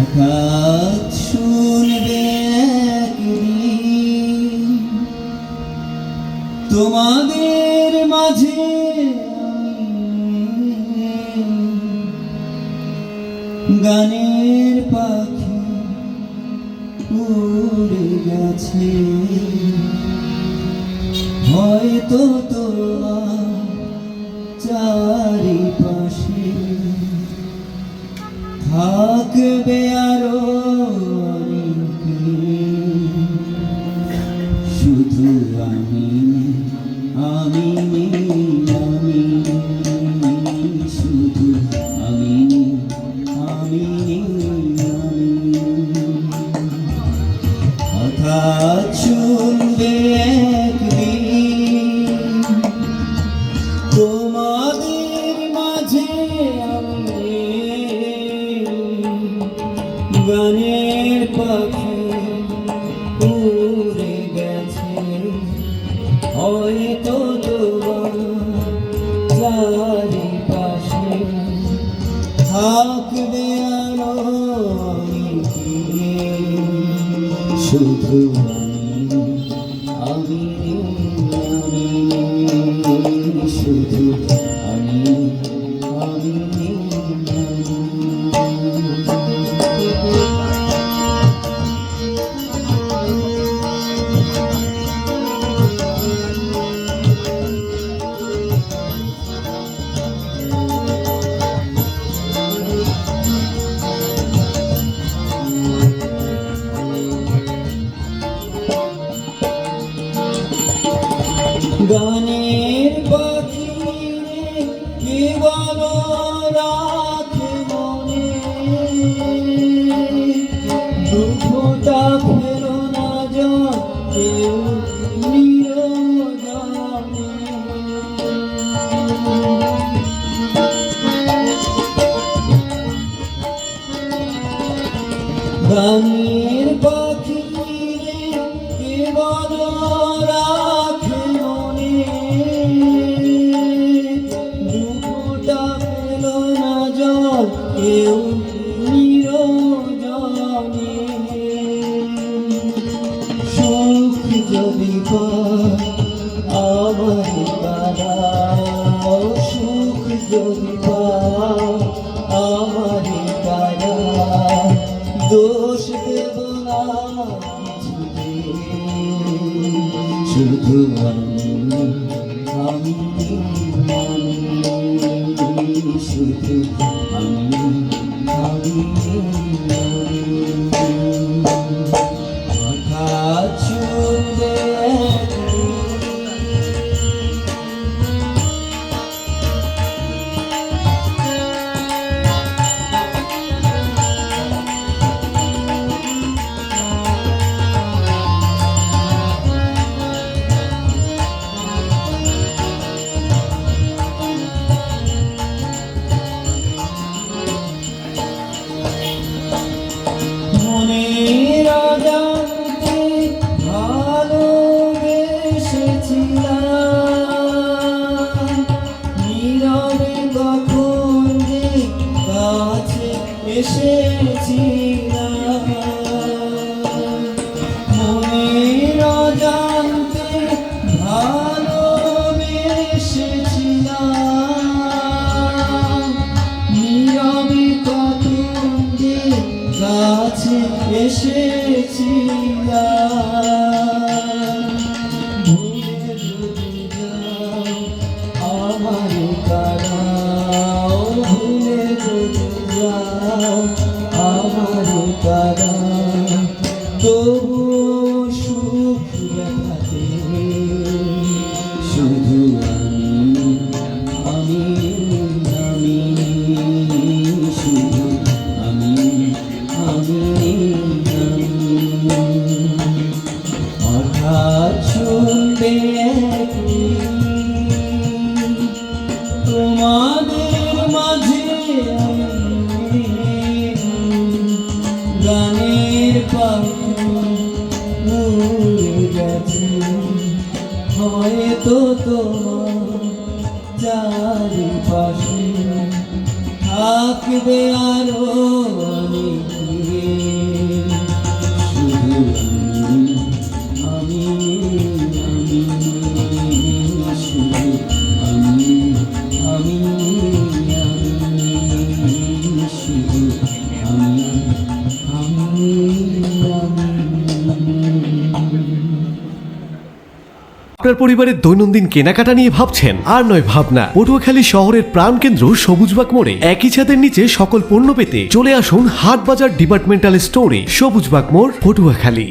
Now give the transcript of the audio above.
হঠাৎ শুনবে তোমাদের মাঝে গানের পাখি উড়ে গেছে। হয়তো তোমার চারিপাশে থাকবে আরও। থাকবে আরও শুধু আমি শুধু গানের পাখি কে বলো রাখে মনে? দুঃখটা ফেরো না কেউ গানের পাখি রে, কে রাখে কেউ নিরজনে। সুখ যদি আমার তারা সুখ যদি আমার তারা দোষ দেব না। শুধু আমি শুধু এসেছিলাম। মনের অজান্তে ভালোবেসেছিলাম। নীরবে কখন যে কাছে এসেছিলাম। তোমার চারিপাশে থাকবে আরও আপনার পরিবারের দৈনন্দিন কেনাকাটা নিয়ে ভাবছেন? আর নয়, ভাবনা। পটুয়াখালী শহরের প্রাণ কেন্দ্র সবুজবাগ মোড়ে। একই ছাদের নিচে সকল পণ্য পেতে চলে আসুন হাট বাজার ডিপার্টমেন্টাল স্টোরে, সবুজবাগ মোড়, পটুয়াখালী।